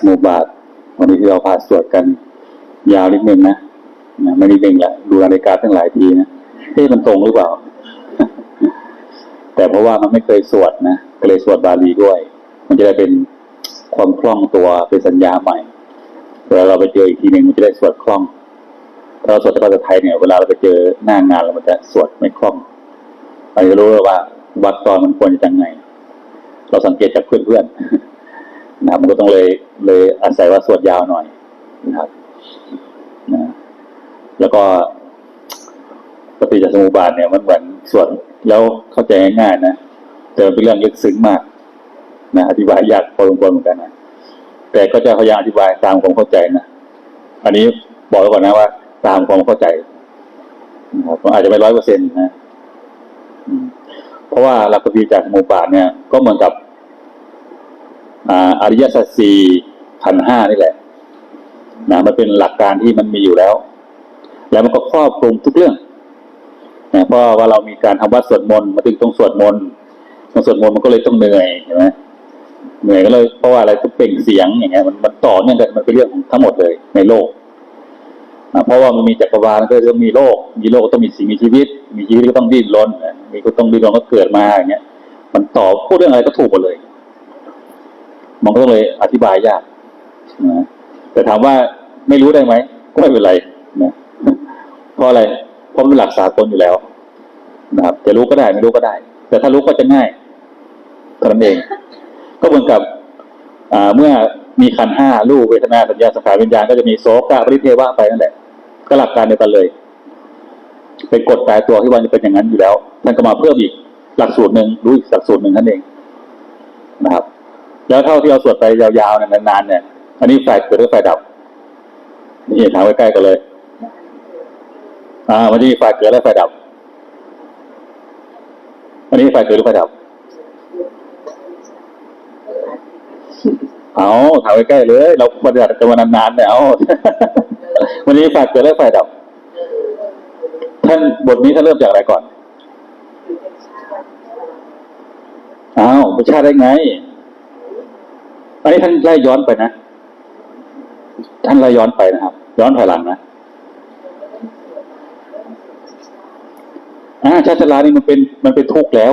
สมุปบาท วันนี้ที่เราพาสวดกัน ยาวนิดนึงนะนะไม่นิดนึงแหละดูนาฬิกาตั้งหลายทีนะเฮ้มันตรงหรือเปล่า แต่เพราะว่ามันไม่เคยสวดนะก็เลยสวดบาลีด้วย มันจะได้เป็นความคล่องตัวเป็นสัญญาใหม่เวลาเราไปเจออีกทีหนึ่งมันจะได้สวดคล่องถ้าเราสวดภาษาไทยเนี่ยเวลาเราไปเจอหน้างานเรามันจะสวดไม่คล่องเราจะรู้ว่าวัดตอนมันควรจะยังไง เราสังเกตจากเพื่อนๆ นะครับมันก็ต้องเลยเลยอาศัยว่าสวดยาวหน่อยนะครับนะแล้วก็ปฏิจจสมุปบาทเนี่ยมันเหมือนสวดแล้วเข้าใจง่ายๆนะแต่มันเป็นเรื่องลึกซึ้งมากนะอธิบายยากพอสมควรเหมือนกันนะแต่ก็จะพยายามอธิบายตามความเข้าใจนะอันนี้บอกไว้ก่อนนะว่า ตามความเข้าใจนะครับอาจจะไม่ร้อยเปอร์เซ็นต์นะเพราะว่าหลักปฏิจจสมุปบาทเนี่ยก็เหมือนกับ อาอริยสัจสี่ขันห้านี่แหละนะมันเป็นหลักการที่มันมีอยู่แล้ว แล้วมันก็ครอบคลุมทุกเรื่องนะเพราะว่าเรามีการทำวัดสวดมนต์มาถึงต้องสวดมนต์มาสวดมนต์มันก็เลยต้องเหนื่อยใช่ไหมเหนื่อยก็เลยเพราะว่าอะไรต้องเปล่งเสียงอย่างเงี้ยมันมันต่อเนื่องกันมันเป็นเรื่องของทั้งหมดเลยในโลกนะเพราะว่ามันมีจักรวาลก็ต้องมีโลก มีโลกก็ต้องมีสิ่งมีชีวิต มีชีวิตก็ต้องดิ้นรนมีก็ต้องดิ้นรนก็เกิดมาอย่างเงี้ย มันต่อพูดเรื่องอะไรก็ถูกหมดเลย มันก็เลยอธิบายยากนะแต่ถามว่าไม่รู้ได้ไหมก็ไม่เป็นไรนะเพราะอะไรเพราะมันหลักสากลอยู่แล้ว นะครับ จะรู้ก็ได้ไม่รู้ก็ได้ แต่ถ้ารู้ก็จะง่ายเท่านั้นเอง ก็เหมือนกับอ่าเมื่อมีขันห้ารูปเวทนาสัญญาสังขารวิญญาณก็จะมีโสกะปริเทวะไปนั่นแหละก็หลักการเดียวกันเลยเป็นกฎตายตัวที่วันจะเป็นอย่างนั้นอยู่แล้วท่านก็มาเพิ่มอีกหลักสูตรหนึ่งรู้อีกหลักสูตรหนึ่งท่านเองนะครับ แล้วเท่าที่เราสวดไปยาวๆเนี่ยนานๆเนี่ย อันนี้ฝ่ายเกิดหรือฝ่ายดับ นี่ถามใกล้ๆกันเลย อ่ามันจะมีฝ่ายเกิดและฝ่ายดับอันนี้ฝ่ายเกิดหรือฝ่ายดับ เอาถามใกล้ๆเลย เราปฏิบัติกันมานานๆเนี่ยเอาวันนี้ฝ่ายเกิดและฝ่ายดับ ท่านบทนี้ท่านเริ่มจากอะไรก่อนอ้าวไม่ชาได้ไง อันนี้ท่านไล่ย้อนไปนะท่านไล่ย้อนไปนะครับ ย้อนถอยหลังนะอาชาติชรานี่มันเป็นมันเป็นทุกข์แล้ว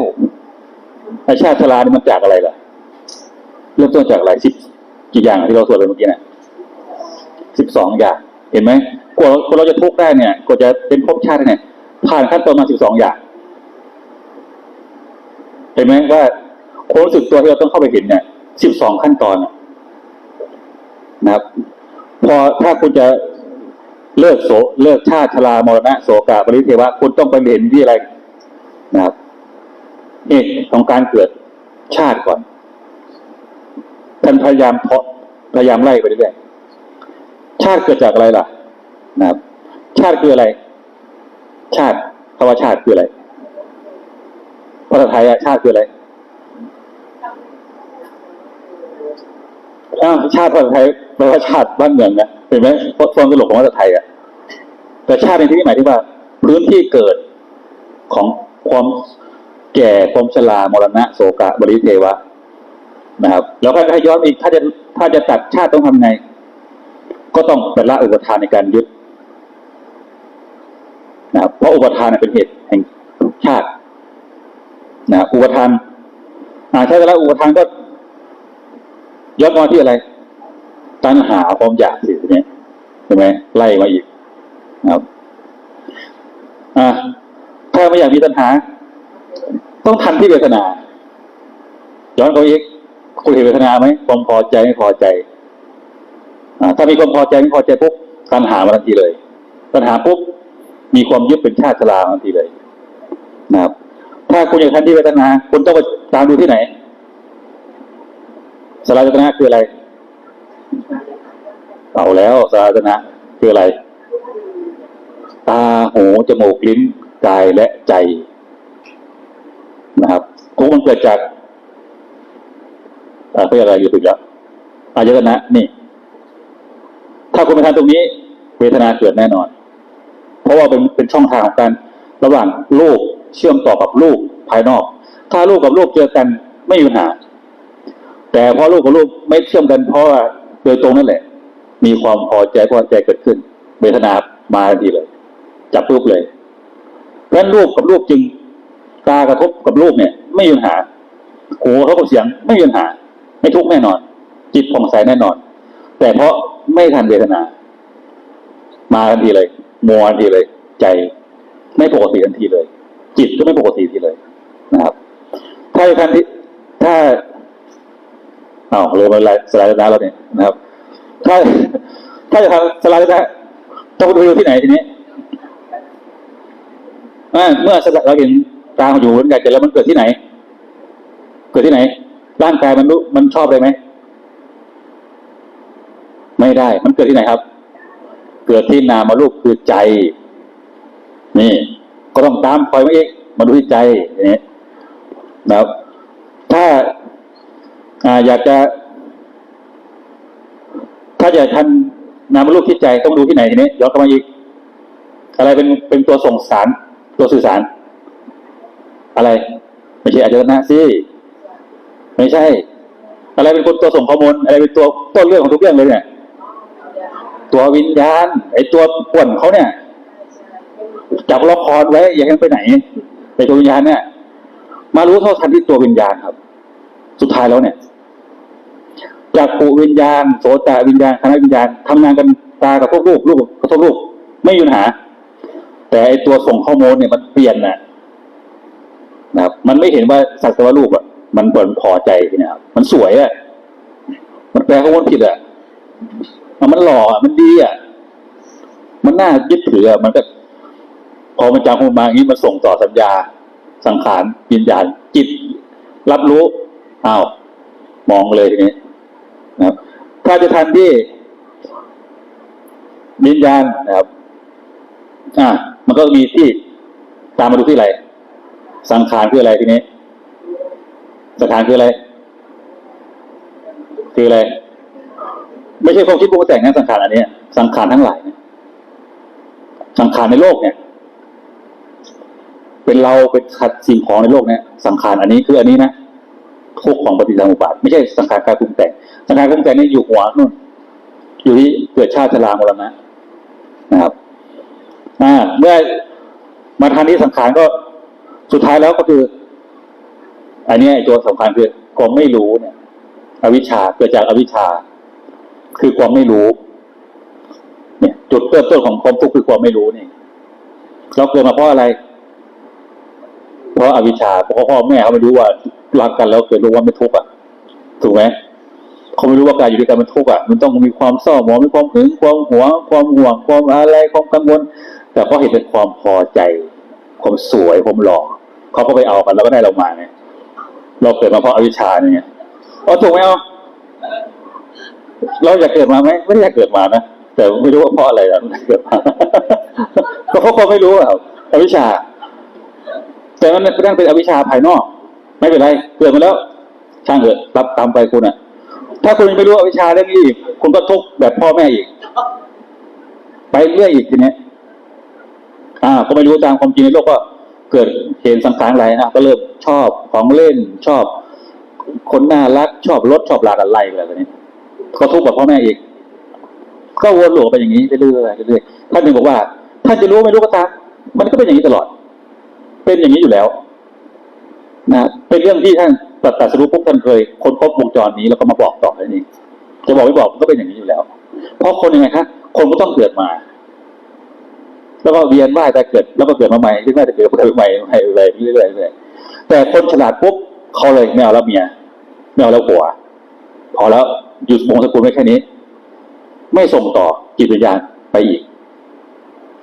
ไอชาติชรานี่มันจากอะไรล่ะ เริ่มต้นจากอะไรสิบกี่อย่างที่เราสวดไปเมื่อกี้เนี่ยสิบสองอย่าง เห็นไหมกว่าคนเราจะทุกข์ได้เนี่ยกว่าจะเป็นภพชาติเนี่ย ผ่านขั้นตอนมาสิบสองอย่าง เห็นไหมว่าความรู้สึกตัวที่เราต้องเข้าไปเห็นเนี่ย สิบสองขั้นตอนนะครับ พอถ้าคุณจะเลิกโสเลิกชาติชรามรณะโสกาปริเทวะ คุณต้องไปเห็นที่อะไรนะครับเหตุของการเกิดชาติก่อน ท่านพยายามเพาะพยายามไล่ไปเรื่อยๆชาติเกิดจากอะไรล่ะ นะครับ ชาติคืออะไร ชาติคำว่าชาติคืออะไรภาษาไทยอะชาติคืออะไร อ้าวชาติภาษาไทยแปลว่าชาติบ้านเมืองนะเห็นไหมเพราะความตลกของภาษาไทยอะแต่ชาติในที่นี้หมายถึงว่า พื้นที่เกิดของความแก่ความชรามรณะโศกะบริเทวะนะครับ แล้วก็ให้ย้อนอีกถ้าจะถ้าจะตัดชาติต้องทำไง ก็ต้องเป็นละอุปทานในการยึดนะครับเพราะอุปทานเป็นเหตุแห่งชาตินะอุปทานอาใช้เวลาอุปทานก็ ย้อนมาที่อะไร ตัณหาความอยากสิทีนี้ใช่ไหมไล่มาอีกครับ อ่าถ้าไม่อยากมีตัณหา ต้องทันที่เวทนา ย้อนเขาอีกคุณเห็นเวทนาไหมความพอใจไม่พอใจอ่าถ้ามีความพอใจไม่พอใจปุ๊บตัณหามาทันทีเลย ตัณหาปุ๊บมีความยึดเป็นชาติชรามาทันทีเลย นะครับ ถ้าคุณอยากทันที่เวทนา คุณต้องไปตามดูที่ไหน สลายตนะคืออะไร เอาแล้วสลายตนะคืออะไร ตาหูจมูกลิ้นกายและใจนะครับทุกมันเกิดจากอ่าเพื่ออะไรอยู่ถึงแล้วอายตนะนี่ ถ้าคุณไปทำตรงนี้ เวทนาเกิดแน่นอน เพราะว่าเป็นเป็นช่องทางของการระหว่างรูปเชื่อมต่อกับรูปภายนอก ถ้ารูปกับรูปเจอกันไม่มีปัญหา แต่พอรูปกับรูปไม่เชื่อมกันเพราะว่าโดยตรงนั่นแหละ มีความพอใจพอใจเกิดขึ้นเวทนามาทันทีเลย จับรูปเลยเพราะรูปกับรูปจริง ตากระทบกับรูปเนี่ย ไม่มีปัญหาหูกระทบกับเสียงไม่มีปัญหา ไม่ทุกข์แน่นอน จิตผ่องใสแน่นอน แต่เพราะไม่ทันเวทนา มาทันทีเลยมัวทันทีเลย ใจไม่ปกติทันทีเลย จิตก็ไม่ปกติทีเลยนะครับ ถ้าทันทีถ้า อ้าวเลยมาสไลด์หน้าแล้วเนี่ยนะครับ ถ้าถ้าจะทำสไลด์หน้ต้องไปดูที่ไหนทีนี้อ่าเมื่อเราเห็นตาอยู่บนกายเกิดแล้วมันเกิดที่ไหน เกิดที่ไหน ร่างกายมันรู้มันชอบเลยไหมไม่ได้ มันเกิดที่ไหนครับ เกิดที่นามารูปคือใจ นี่ ก็ต้องตามคอยมาอีกมาดูที่ใจนี้นะครับ ถ้า อยากจะ ถ้าอยากทันนามรูปที่ใจต้องดูที่ไหนทีนี้ย้อนกลับมาอีก อะไรเป็นเป็นตัวส่งสาร ตัวสื่อสาร อะไร ไม่ใช่อาจารย์สิไม่ใช่ อะไรเป็นคนตัวส่งข้อมูล อะไรเป็นตัวต้นเรื่องของทุกเรื่องเลยเนี่ย ตัววิญญาณ ไอ้ตัวป่วนเขาเนี่ยจับล็อกคอไว้ อย่าให้มันไปไหนไอ้ตัววิญญาณเนี่ย มารู้เท่าทันที่ตัววิญญาณครับ สุดท้ายแล้วเนี่ย จากปูวิญญาณ โสตวิญญาณคณะวิญญาณทำงานกันตากับพวกลูกลูกกับพวกลูกไม่มีปัญหา แต่ไอตัวส่งข้อมูลเนี่ยมันเปลี่ยนนะนะครับ มันไม่เห็นว่าสักแต่ว่ารูปอะ มันผลพอใจเนี่ยครับมันสวยอะมันแปลข้อมูลผิดอะมันหล่ออะมันดีอะ มันน่ายึดถืออะมันก็พอมันจำข้อมูลมาอย่างนี้มันส่งต่อสัญญา สังขารวิญญาณจิต รับรู้อ้าวมองเลยทีนี้ นะครับถ้าจะทันที่วิญญาณนะครับ อ่า มันก็มีที่ตามมาดูที่อะไร สังขารคืออะไรทีนี้ สังขารคืออะไร คืออะไร ไม่ใช่ความคิดปรุงแต่งนะสังขารอันเนี้ยสังขารทั้งหลายเนี่ยสังขารในโลกเนี่ย เป็นเราเป็นขัดสิ่งของในโลกเนี่ย สังขารอันนี้คืออันนี้นะ ทุกของปฏิสังอุบาทไม่ใช่สังขารการปรุงแต่งสังขารปรุงแต่งนี่อยู่หัวนู่นอยู่ที่เกิดชาติชรามรณะนะครับอ่าเมื่อมาทางนี้สังขารก็สุดท้ายแล้วก็คือ อันนี้ตัวสำคัญคือความไม่รู้เนี่ย อวิชชาเกิดจากอวิชชา คือความไม่รู้ เนี่ย จุดเริ่มต้นของความทุกข์คือความไม่รู้นี่เราเกิดมาเพราะอะไร เพราะอวิชชาเพราะพ่อแม่เขาไม่รู้ว่า รักกันแล้วเกิดรู้ว่าไม่ทุกข์อะถูกไหมเขาไม่รู้ว่าการอยู่ด้วยกันมันทุกข์อะมันต้องมีความเศร้าหมองมีความหึงความหัว ความห่วงความอะไรความกังวล แต่เพราเห็นเป็นความพอใจ ความสวยความหล่อเขาก็ไปเอากันแล้วก็ได้เรามาเนี่ยเราเกิดมาเพราะอวิชชาเนี่ยอ๋อถูกไหมเอาเราอยากเกิดมาไหมไม่ได้อยากเกิดมานะแต่ไม่รู้ว่าเพราะอะไรเราเกิดมาก็เพราะความไม่รู้อะอวิชชา แต่มันเป็นเป็นอวิชชาภายนอก ไม่เป็นไรเกิดมาแล้ว ช่างเถอะรับตามไปคุณอะ ถ้าคุณยังไม่รู้วิชาเรื่องนี้อีกคุณก็ทุกข์แบบพ่อแม่อีก ไปเรื่อยอีกทีเนี้ยอ่า ก็ไม่รู้ตามความจริงในโลกก็เกิดเห็นสังขารอะไรนะก็เริ่มชอบของเล่นชอบ คนน่ารักชอบรถชอบลาอะไรอะไรแบบนี้ก็ทุกข์กับพ่อแม่อีก ก็วนหลูไปอย่างนี้เรื่อยๆเรื่อยๆท่านหนึ่งบอกว่าท่านจะรู้ไม่รู้ก็ตามมันก็เป็นอย่างนี้ตลอด เป็นอย่างนี้อยู่แล้ว นะเป็นเรื่องที่ท่านตัดตัดสรุปปุ๊บท่านเคยค้นพบวงจรนี้แล้วก็มาบอกต่อนั่นเองจะบอกไม่บอกมันก็เป็นอย่างนี้อยู่แล้ว เพราะคนยังไงคะคนก็ต้องเกิดมา แล้วก็เวียนว่ายแต่เกิด แล้วก็เกิดมาใหม่เรื่อยๆแต่เกิดมาใหม่ใหม่เรื่อยๆเรื่อยๆเรื่อยๆแต่คนฉลาดปุ๊บเขาเลยไม่เอาแล้วเมียไม่เอาแล้วผัวพอแล้วหยุดวงสกุลไว้แค่นี้ ไม่ส่งต่อจิตวิญญาณไปอีก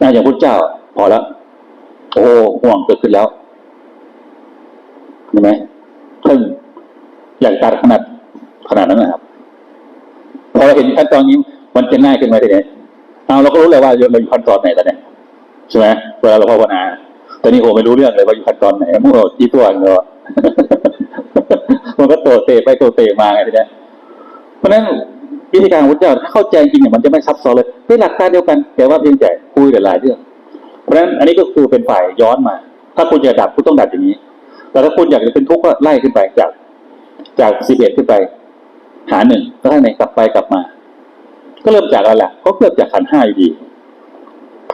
นะอย่างพระเจ้า พอแล้วโอ้ห่วงเกิดขึ้นแล้ว เห็นไหมเพิ่งอยากตัดขนาดขนาดนั้นนะครับ พอเราเห็นขั้นตอนนี้มันจะง่ายขึ้นไหมทีนี้เอาเราก็รู้เลยว่าเราอยู่ขั้นตอนไหนตอนเนี้ยใช่ไหมเวลาเราภาวนาตอนนี้โหไม่รู้เรื่องเลยว่าอยู่ขั้นตอนไหนมั่วที่ตัวเนาะมันก็โตเตะไปโตเตะมาไงทีเนี้เพราะฉะนั้นวิธีการของพระเจ้าถ้าเข้าใจจริงเนี่ยมันจะไม่ซับซ้อนเลยเป็นหลักการเดียวกัน แต่ว่าเพียงแต่คุยหลายเรื่อง เพราะฉะนั้นอันนี้ก็คือเป็นฝ่ายย้อนมา ถ้าคุณจะดับคุณต้องดับอย่างนี้ แต่ถ้าคุณอยากจะเป็นทุกข์ก็ไล่ขึ้นไปจาก จากสิบเอ็ดขึ้นไป หาหนึ่งแล้วข้างในกลับไปกลับมา ก็เริ่มจากอะไรล่ะก็เริ่มจากขันห้าอยู่ดี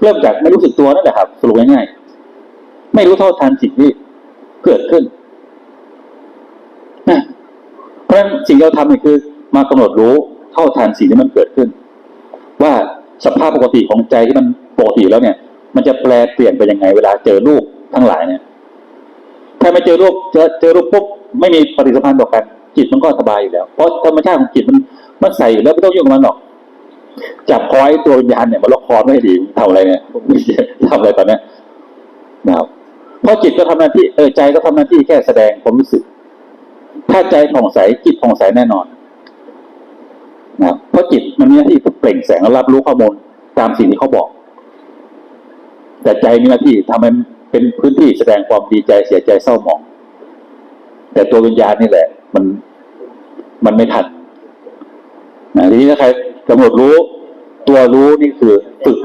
เริ่มจากไม่รู้สึกตัวนั่นแหละครับสรุปง่ายๆไม่รู้เท่าทันสิ่งที่เกิดขึ้นนะเพราะฉะนั้นสิ่งที่เราทำนี่คือ มากำหนดรู้เท่าทันสิ่งที่มันเกิดขึ้น ว่าสภาพปกติของใจที่มันปกติแล้วเนี่ย มันจะแปลเปลี่ยนไปยังไง เวลาเจอรูปทั้งหลายเนี่ย ถ้าไม่เจอรูปเจอเจอรูปปุ๊บไม่มีปฏิสัมพันธ์ต่อกัน จิตมันก็สบายอยู่แล้ว เพราะธรรมชาติของจิตมันมันใส่แล้วไม่ต้องยุ่งกับมันหรอกจับคอยตัววิญญาณเนี่ยมาล็อกคอไม่ดีทำอะไรเนี่ยทำอะไรตอนนี้นะครับเพราะจิตก็ทำหน้าที่เออใจก็ทำหน้าที่แค่แสดงความรู้สึก ถ้าใจผ่องใสจิตผ่องใสแน่นอนนะครับเพราะจิตมันมีหน้าที่เปล่งแสงรับรู้ข้อมูลตามสิ่งที่เขาบอก แต่ใจมีหน้าที่ทำให้ เป็นพื้นที่แสดงความดีใจเสียใจเศร้าหมอง แต่ตัววิญญาณนี่แหละ มันมันไม่ทันนะทีนี้ถ้าใครกำหนดรู้ ตัวรู้นี่คือฝึก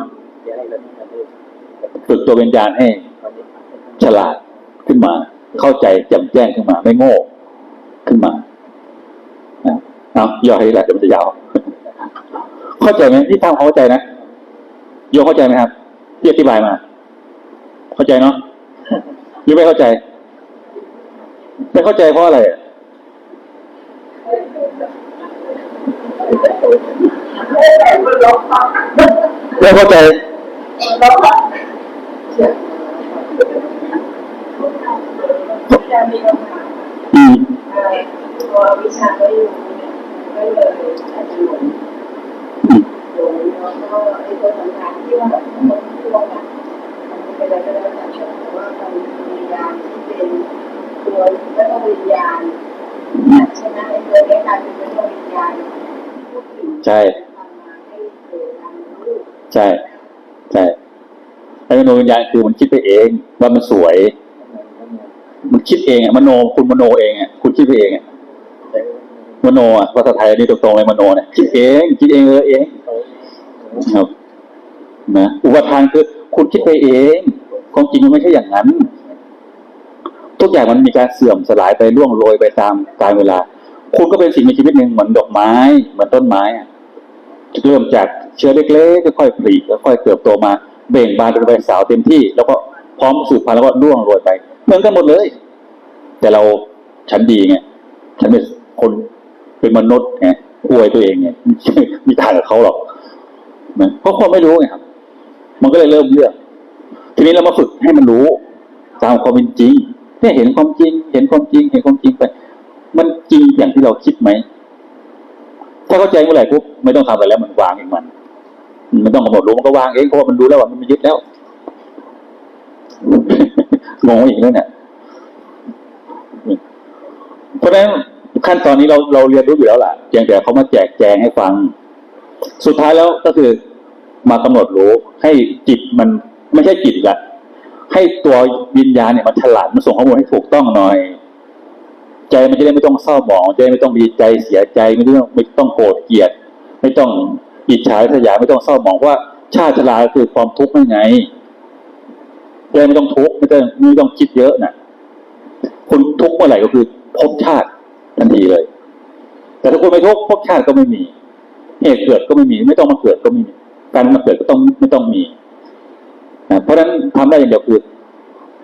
ฝึกตัววิญญาณให้ ฉลาดขึ้นมา เข้าใจแจ่มแจ้งขึ้นมา ไม่โง่ขึ้นมานะเอาย่อให้หละเดี๋ยวมันจะยาวเข้าใจไหมที่ทำเข้าใจนะโยเข้าใจไหมครับที่อธิบายมา เข้าใจเนาะหรือไม่เข้าใจ ไม่เข้าใจเพราะอะไรไม่เข้าใจอืมตัววิชาไม่รู้ก็เลยอาจจะหลงหลงแล้วก็ไอ้ตัวสังขารที่ว่ามันที่ว่ามัน เป็นอะไรก็แล้วแต่แต่ว่ามันวิญญาณที่เป็นตัวแล้วก็วิญญาณใช่ไหมไอ้ตัวนี้กายเป็นตัววิญญาณใช่ใช่ใช่ไอ้มโนวิญญาณคือมันคิดไปเองว่ามันสวย มันคิดเองอะมโนคุณมโนเองอะคุณคิดไปเองอะมโนอะภาษาไทยนี่ตรงๆเลยมโนเนี่ยคิดเองคิดเองเออเองครับนะอุปทานคือ คุณคิดไปเองความจริงมันไม่ใช่อย่างนั้น ทุกอย่างมันมีการเสื่อมสลายไปล่วงโรยไปตามกาลเวลา คุณก็เป็นสิ่งมีชีวิตหนึ่งเหมือนดอกไม้ เหมือนต้นไม้เริ่มจากเชื้อเล็กๆค่อยๆผลิค่อยๆเติบโตมาเบ่งบานเป็นใบสาวเต็มที่ แล้วก็พร้อมสืบพันธุ์แล้วก็ร่วงโรยไป เหมือนกันหมดเลย แต่เราฉันดีไงฉันเป็นคนเป็นมนุษย์ไงอวยตัวเองไงไม่มีทางกับเขาหรอกเพราะคนไม่รู้ไงครับ มันก็เลยเริ่มเลือก ทีนี้เรามาฝึกให้มันรู้ตามความเป็นจริงเนี่ยเห็นความจริง เห็นความจริง เห็นความจริงไป มันจริงอย่างที่เราคิดไหม ถ้าเข้าใจเมื่อไหร่ปุ๊บไม่ต้องทำอะไรแล้วมันวางเองมัน มันต้องกำหนดรู้มันก็วางเองเพราะว่ามันรู้แล้วว่ามันไม่ยึดแล้วงงอีกแล้วเนี่ยเพราะฉะนั้นขั้นตอนนี้เราเราเรียนรู้อยู่แล้วล่ะเพียงแต่เขามาแจกแจงให้ฟัง สุดท้ายแล้วก็คือ มากำหนดรู้ ให้จิตมันไม่ใช่จิตละให้ตัววิญญาณเนี่ยมันฉลาดมันส่งข้อมูลให้ถูกต้องหน่อย ใจมันจะได้ไม่ต้องเศร้าหมองใจไม่ต้องดีใจเสียใจไม่ต้องไม่ต้องโกรธเกลียด ไม่ต้องอิจฉาริษยาไม่ต้องเศร้าหมองว่าชาติชราคือความทุกข์ไม่ไงใจไม่ต้องทุกข์ไม่ต้องไม่ต้องคิดเยอะนะคุณทุกข์เมื่อไหร่ก็คือภพชาติทันทีเลย แต่ถ้าคุณไม่ทุกข์ภพชาติก็ไม่มีเหตุเกิดก็ไม่มี ไม่ต้องมาเกิดก็ไม่มี การมาเกิดก็ต้องไม่ต้องมีนะเพราะฉะนั้นทำได้อย่างเดียวคือ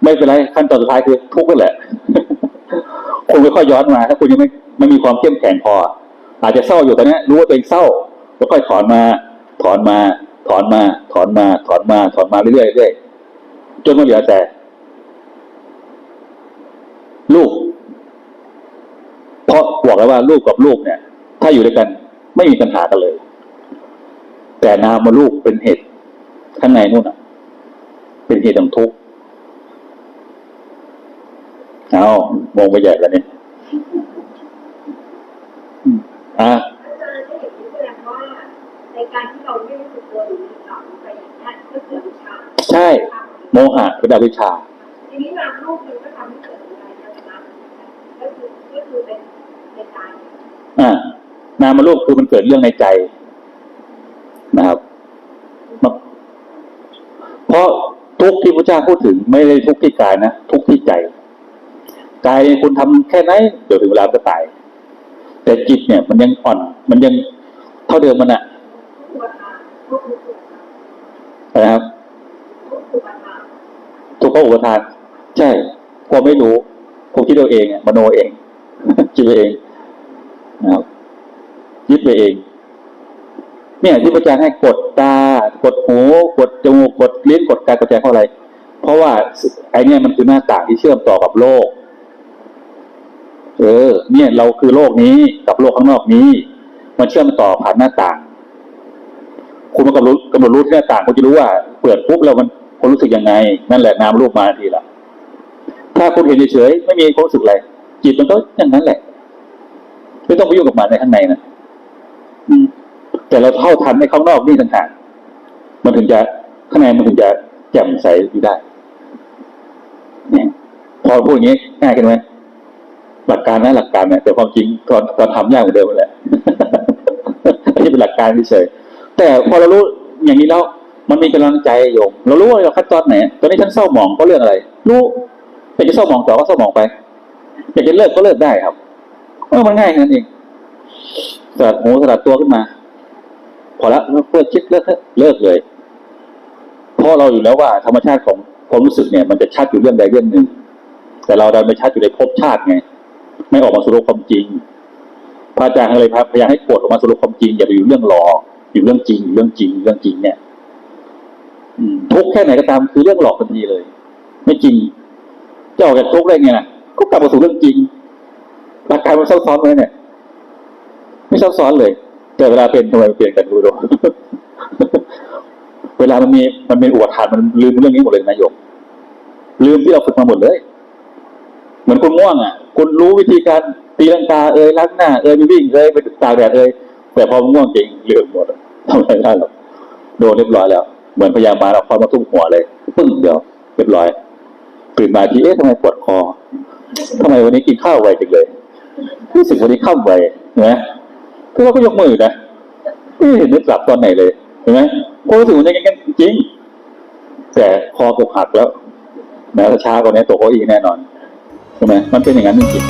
ไม่เป็นไรขั้นตอนสุดท้ายคือทุกข์นั่นแหละคุณไม่ค่อยย้อนมา ถ้าคุณยังไม่ไม่มีความเข้มแข็งพอ อาจจะเศร้าอยู่ตอนนี้รู้ว่าตัวเองเศร้าก็ค่อยถอนมา ถอนมา ถอนมา ถอนมา ถอนมา ถอนมาเรื่อยๆเรื่อยๆจนมันเหลือแต่ ลูก เพราะบอกแล้วว่าลูกกับลูกเนี่ย ถ้าอยู่ด้วยกัน ไม่มีปัญหากันเลย แต่นามาลูกเป็นเหตุข้างในนู่นอะ เป็นเหตุของทุกข์เอามองไปใหญ่แล้วเนี่ยอะอาในการที่เราไม่รู้สึกตัวหรือมีข่าวไปอย่างนี้ก็เกิดวิชาใช่ โมหะเป็นอวิชชาทีนี้นามรูปมันก็ทำให้เกิดอะไรนะก็คือก็คือเป็นในใจอ่านามรูปคือมันเกิดเรื่องในใจ นะครับมาเพราะทุก ข์ที่พระเจ้าพูดถึงไม่ได้ทุกข์ที่กายนะทุกข์ที่ใจกายคุณทำแค่ไหนเดี๋ยวถึงเวลาก็ตาย แต่จิตเนี่ยมันยังอ่อน มันยังเท่าเดิมมันอะนะครับคือปัญหาทุกข์เพราะอุปทาน ใช่ผมไม่รู้ผมคิดเอาเองมโนเองคิดไปเองนะครับยึดไปเอง เนี่ยที่พระอาจารย์ให้กดตา กดหูกดจมูกกดลิ้นกดกายกดใจเพราะอะไร เพราะว่าไอเนี่ยมันคือหน้าต่างที่เชื่อมต่อกับโลก เออ เนี่ยเราคือโลกนี้กับโลกข้างนอกนี้ มันเชื่อมต่อผ่านหน้าต่าง คุณมากำหนดรู้กำหนดรู้ที่หน้าต่างคุณจะรู้ว่า เปิดปุ๊บแล้วมันคุณรู้สึกยังไง นั่นแหละนามรูปมาทันทีละถ้าคุณเห็นเฉยๆไม่มีความรู้สึกอะไรจิตมันก็อย่างนั้นแหละ ไม่ต้องไปยุ่งกับมันในข้างในนะอืม แต่เราเท่าทันในข้างนอกนี่ต่างหากมันถึงจะข้างในมันถึงจะแจ่มใสอยู่ได้เนี่ยพอพูดอย่างนี้ง่ายกันไหมหลักการนะหลักการเนี่ยแต่ความจริงตอนตอนทำยากกว่าเดิมแหละอันนี้เป็นหลักการเฉยแต่พอเรารู้อย่างนี้แล้วมันมีกำลังใจโยมเรารู้ว่าเราขั้นตอนไหนตอนนี้ฉันเศร้าหมองเพราเรื่องอะไร รู้อยากจะเศร้าหมองต่อก็เศร้าหมองไปอยากจะเลิกก็เลิกได้ครับเออมันง่ายแค่นั้นเองสลัดหูสลัดตัวขึ้นมา พอละเพื่อคิดเลิกเลิกเลยเพราะเราอยู่แล้วว่าธรรมชาติของความรู้สึกเนี่ย มันจะชัดอยู่เรื่องใดเรื่องหนึ่ง แต่เราดันไปชัดอยู่ในภพชาติไงไม่ออกมาสู่โลกความจริงพระอาจารย์ก็เลยพยายามให้ปลดออกมาสู่โลกความจริง อย่าไปอยู่เรื่องหลอกอยู่เรื่องจริงอยู่เรื่องจริงเรื่องจริงเนี่ยทุกแค่ไหนก็ตามคือเรื่องหลอกทันทีเลย ไม่จริงจะออกจากทุกได้ไงนะก็กลับมาสู่เรื่องจริงหลักการมันซับซ้อนไหมเนี่ย ไม่ซับซ้อนเลย แต่เวลาเป็นทำไมเปลี่ยนกันดูดูเวลามันมีมันเป็นอุปทานมันลืมเรื่องนี้หมดเลยนายโยมลืมที่เราฝึกมาหมดเลย เหมือนคุณง่วงอะ คุณรู้วิธีการตีลังกาเอ่ยล้างหน้าเอ่ยไปวิ่งเอ่ยไปตากแดดเอ่ยแต่พอง่วงจริงลืมหมดทำอะไรไม่ได้หรอกโดนเรียบร้อยแล้ว เหมือนพยามาเราคอยมาทุ่มหัวเลยปึ้งเดียวเรียบร้อยตื่นมาทีเอ๊ะทำไมปวดคอทำไมวันนี้กินข้าวไวจังเลยรู้สึกวันนี้ข้ามไวเนไหม คือเราก็ยกมือนะไม่เห็นนึกกลับตอนไหนเลยเห็นไหมพวกรู้สึกมันอย่างนั้นจริง แต่คอเกือบหักแล้วนะถ้าช้ากว่านี้ตกเก้าอี้แน่นอนใช่ไหมมันเป็นอย่างนั้นจริง